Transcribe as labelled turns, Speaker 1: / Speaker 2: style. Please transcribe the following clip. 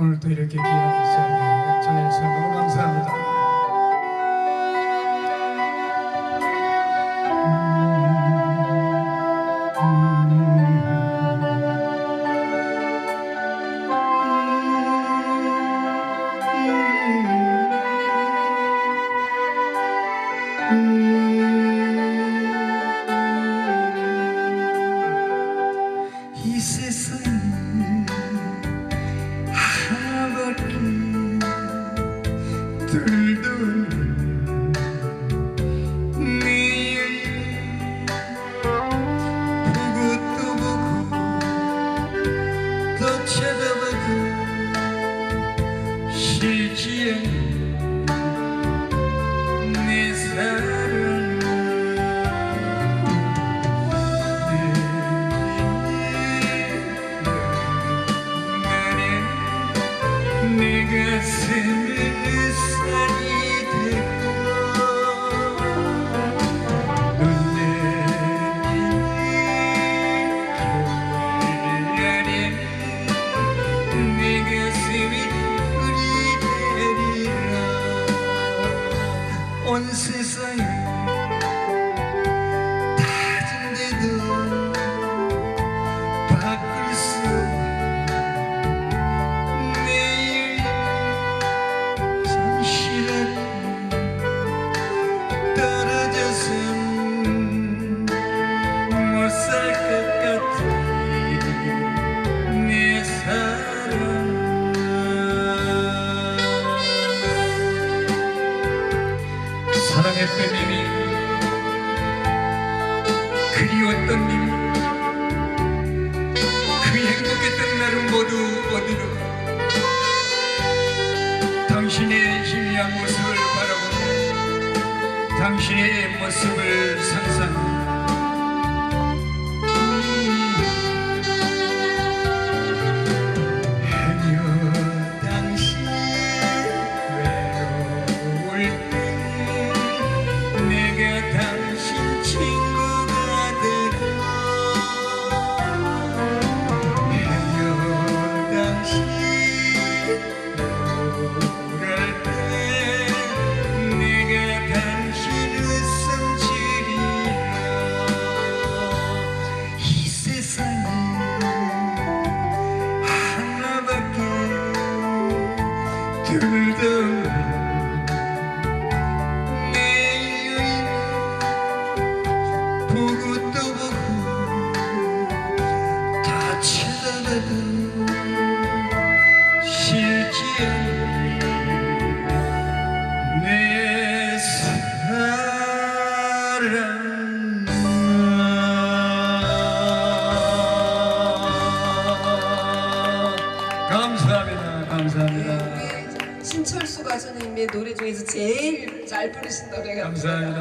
Speaker 1: 오늘 또 이렇게 귀한 자리에 전해
Speaker 2: için nizlerim Benim nefesimi isterim 欢是谁。 사랑했던 님이 그리웠던 님이 그 행복했던 날은 모두 어디로? 당신의 희미한 모습을 바라보며 당신의 모습을 상상 해녀
Speaker 3: 신철수 가수님의 노래 중에서 제일 잘 부르신 노래가
Speaker 1: 감사합니다